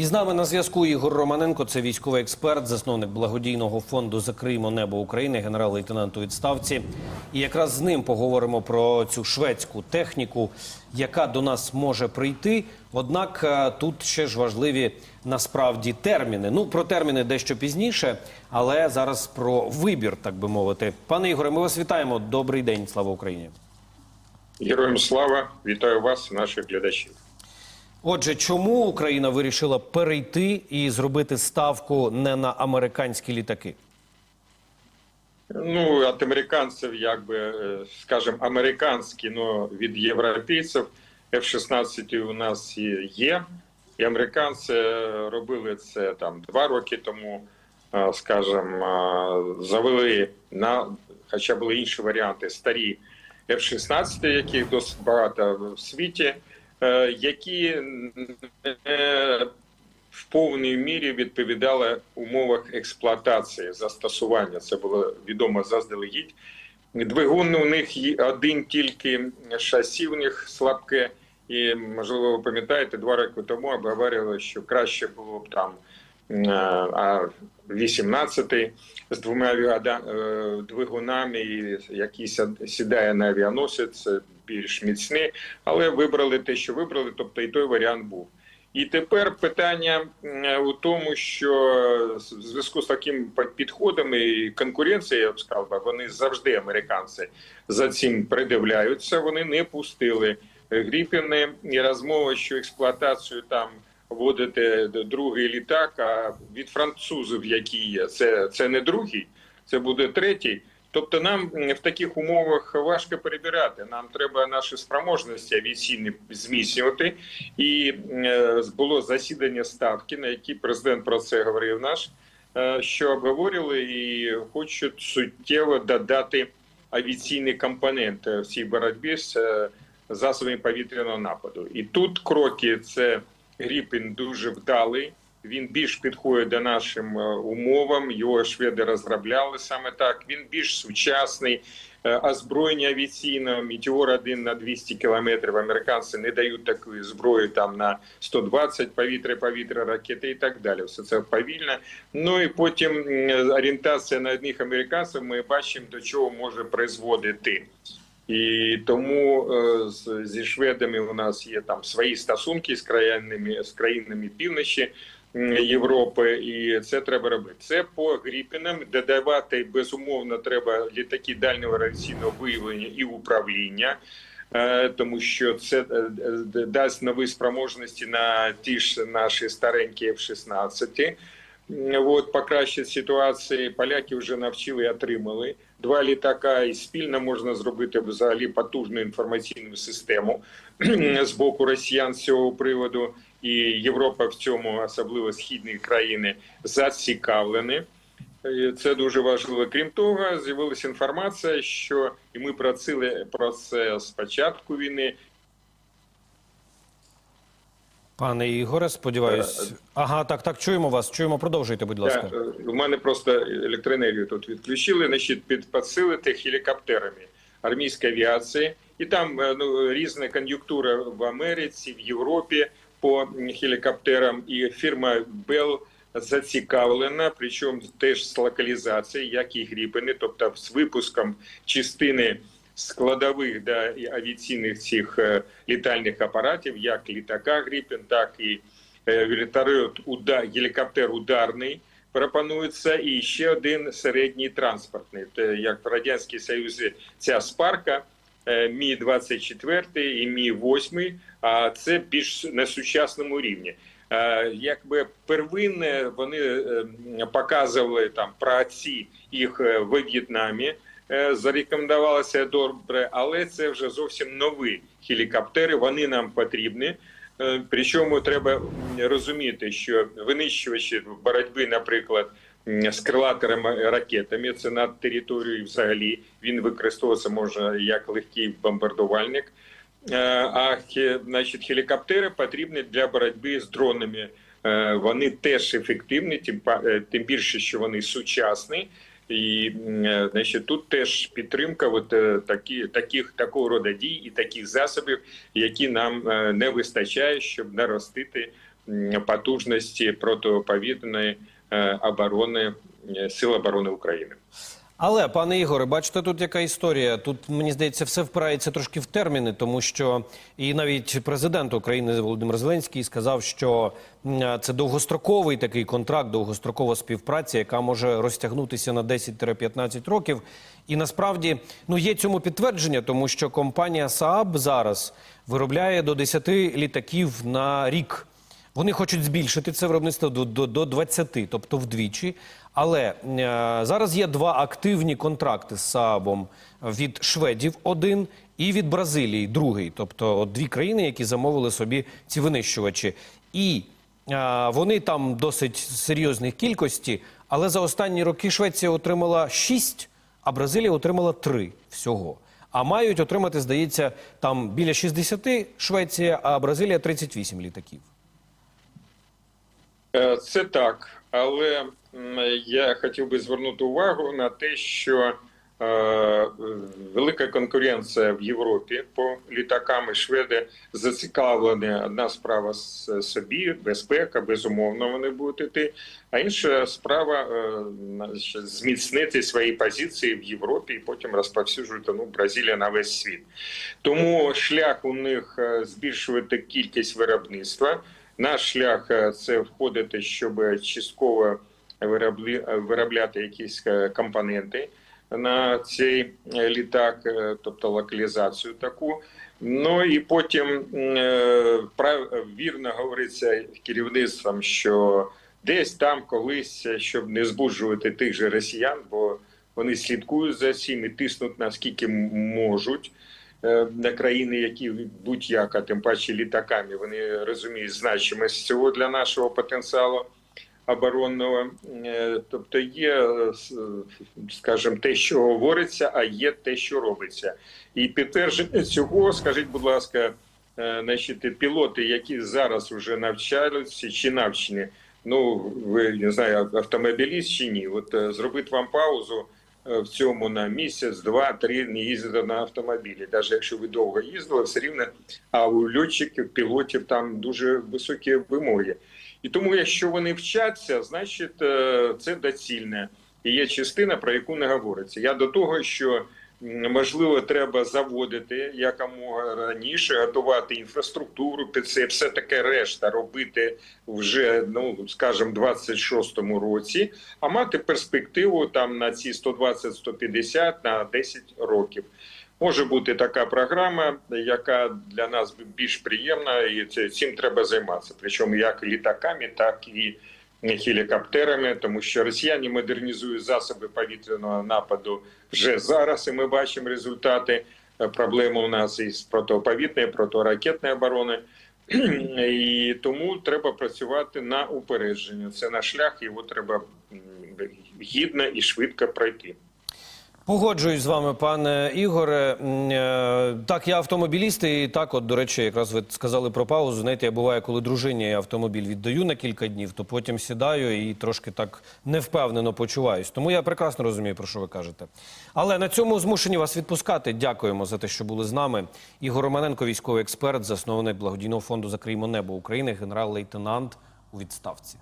І з нами на зв'язку Ігор Романенко, це військовий експерт, засновник благодійного фонду Закриємо небо України, генерал-лейтенант у відставці. І якраз з ним поговоримо про цю шведську техніку, яка до нас може прийти. Однак е, тут ще ж важливі насправді терміни. Ну про терміни дещо пізніше, але зараз про вибір, так би мовити. Пане Ігоре, ми вас вітаємо. Добрий день, слава Україні. Героям слава, вітаю вас, наших глядачів. Отже, чому Україна вирішила перейти і зробити ставку не на американські літаки? Ну, від американців, якби, е, скажімо, американські, но від європейців F-16 у нас є. І американці робили це там два роки тому, е, скажімо, е, завели на, хоча були інші варіанти, старі F-16, яких досить багато в світі, які не в повній мірі відповідали умовах експлуатації застосування. Це було відомо заздалегідь. Двигун у них один тільки шасі у них слабке. І можливо, ви пам'ятаєте, два роки тому обговорювали, що краще було б там а 18-й з двома е, двигунами, який сідає на авіаносець, більш міцний, але вибрали те, що вибрали, тобто і той варіант був. І тепер питання у тому, що в зв'язку з таким підходом і конкуренцією, я б сказав, вони завжди американці за цим придивляються. Вони не пустили гріпіни і розмова, що експлуатацію там вводити другий літак. А від французів, які є, це, це не другий, це буде третій. Тобто нам в таких умовах важко перебирати. Нам треба наші спроможності авіаційні зміцнювати. І е, було засідання ставки, на якій президент про це говорив наш, е, що обговорювали і хочуть суттєво додати авіаційний компонент в цій боротьбі з е, засобами повітряного нападу. І тут кроки це Гріпін дуже вдалий. Він більш підходить до нашим е, умовам. Його шведи розробляли саме так. Він більш сучасний. Е, Озброєння авіаційного Мітеор 1 на 200 кілометрів. Американці не дають такої зброї там на 120 повітря, повітря, ракети і так далі. Все це повільно. Ну і потім орієнтація на одних американців. Ми бачимо до чого може призводити. І тому е, зі шведами у нас є там свої стосунки з країнами з країнами півночі Європи, і це треба робити. Це по гріпінам додавати безумовно треба літаки дальнього радіаційного виявлення і управління. е, Тому що це е, дасть нові спроможності на ті ж наші старенькі F-16. От покращить ситуації. Поляки вже навчили і отримали два літака, і спільно можна зробити взагалі потужну інформаційну систему з боку росіян з цього приводу. І Європа в цьому, особливо східні країни, зацікавлені. Це дуже важливо. Крім того, з'явилася інформація, що і ми працювали про це з початку війни. Пане Ігоре, сподіваюсь. Ага, так, так, чуємо вас. Чуємо, продовжуйте, будь ласка. Е, У мене просто електроенергію тут відключили. Значить, під підсилити хелікоптерами армійської авіації, і там е, ну різна кон'юнктура в Америці, в Європі по хелікоптерам. І фірма Bell зацікавлена, причому теж з локалізацією, як і Гріпени, тобто з випуском частини складових да, авіаційних цих е, літальних апаратів, як літака Гріпен, так і е, вертольот уда гелікоптер ударний. Пропонується і ще один середній транспортний, Те, як в радянській Союзі ця спарка е, Мі 24 і Мі 8 а це більш на сучасному рівні. Е, Якби первинне вони показували там праці їх в В'єтнамі. Е, Зарекомендувалося добре, але це вже зовсім нові хелікоптери. Вони нам потрібні. Е, Причому треба розуміти, що винищувачі боротьби, наприклад, з крилаторами ракетами, це над територією взагалі він використовуватися може як легкий бомбардувальник. Е, А значить, хелікоптери потрібні для боротьби з дронами. Вони теж ефективні, тим більше, що вони сучасні. І е, значить, тут теж підтримка от, е, такі, таких, такого роду дій і таких засобів, які нам е, не вистачає, щоб наростити потужності протиповітряної оборони Сил оборони України. Але, пане Ігоре, бачите, тут яка історія. Тут мені здається, все впирається трошки в терміни, тому що і навіть президент України Володимир Зеленський сказав, що це довгостроковий такий контракт, довгострокова співпраця, яка може розтягнутися на 10-15 років. І насправді ну є цьому підтвердження, тому що компанія Saab зараз виробляє до 10 літаків на рік. Вони хочуть збільшити це виробництво до, до, до 20, тобто вдвічі. Але е, зараз є два активні контракти з Саабом від шведів один і від Бразилії другий. Тобто от дві країни, які замовили собі ці винищувачі. І е, вони там досить серйозних кількості, але за останні роки Швеція отримала 6, а Бразилія отримала 3 всього. А мають отримати, здається, там біля 60 Швеція, а Бразилія 38 літаків. Е, Це так, але я хотів би звернути увагу на те, що е, велика конкуренція в Європі по літакам і шведи зацікавлені. Одна справа с- собі, безпека, безумовно, вони будуть іти. А інша справа е, зміцнити свої позиції в Європі і потім розповсюджувати ну, Бразилія на весь світ. Тому шлях у них збільшувати кількість виробництва. Наш шлях е, це входити, щоб частково е, виробляти якісь е, компоненти на цей літак, тобто локалізацію таку. Ну і потім вірно говориться керівництвом, що десь там колись, щоб не збуджувати тих же росіян, бо вони слідкують за цим і тиснуть наскільки можуть е, на країни, які будь-як, а тим паче літаками, вони розуміють значимість цього для нашого потенціалу оборонного. Е, Тобто є, е, скажімо, те, що говориться, а є те, що робиться. І підтвердження цього, скажіть, будь ласка, значить, пілоти, які зараз вже навчаються чи навчені, ну ви не знаю, автомобіліст чи ні, от зробити вам паузу в цьому на місяць, два, три не їздити на автомобілі. Навіть якщо ви довго їздили, все рівно, а у льотчиків, пілотів там дуже високі вимоги. І тому, якщо вони вчаться, значить е, це доцільне. І є частина, про яку не говориться. Я до того, що можливо треба заводити якомога раніше, готувати інфраструктуру під це, все таке решта робити вже, ну скажімо, 26-му році, а мати перспективу там на ці 120-150 на 10 років. Може бути така програма, яка для нас більш приємна, і цим треба займатися. Причому як літаками, так і гелікоптерами, тому що росіяни модернізують засоби повітряного нападу вже зараз, і ми бачимо результати. Е, Проблеми у нас із протиповітної, протиракетної оборони. І тому треба працювати на упередження. Це наш шлях, його треба гідно і швидко пройти. Погоджуюсь з вами, пане Ігоре. Е, Так, я автомобіліст, і так, от, до речі, якраз ви сказали про паузу. Знаєте, я буває, коли дружині автомобіль віддаю на кілька днів, то потім сідаю і трошки так невпевнено почуваюсь. Тому я прекрасно розумію, про що ви кажете. Але на цьому змушені вас відпускати. Дякуємо за те, що були з нами. Ігор Романенко, військовий експерт, засновник благодійного фонду «Закриємо небо України, генерал-лейтенант у відставці.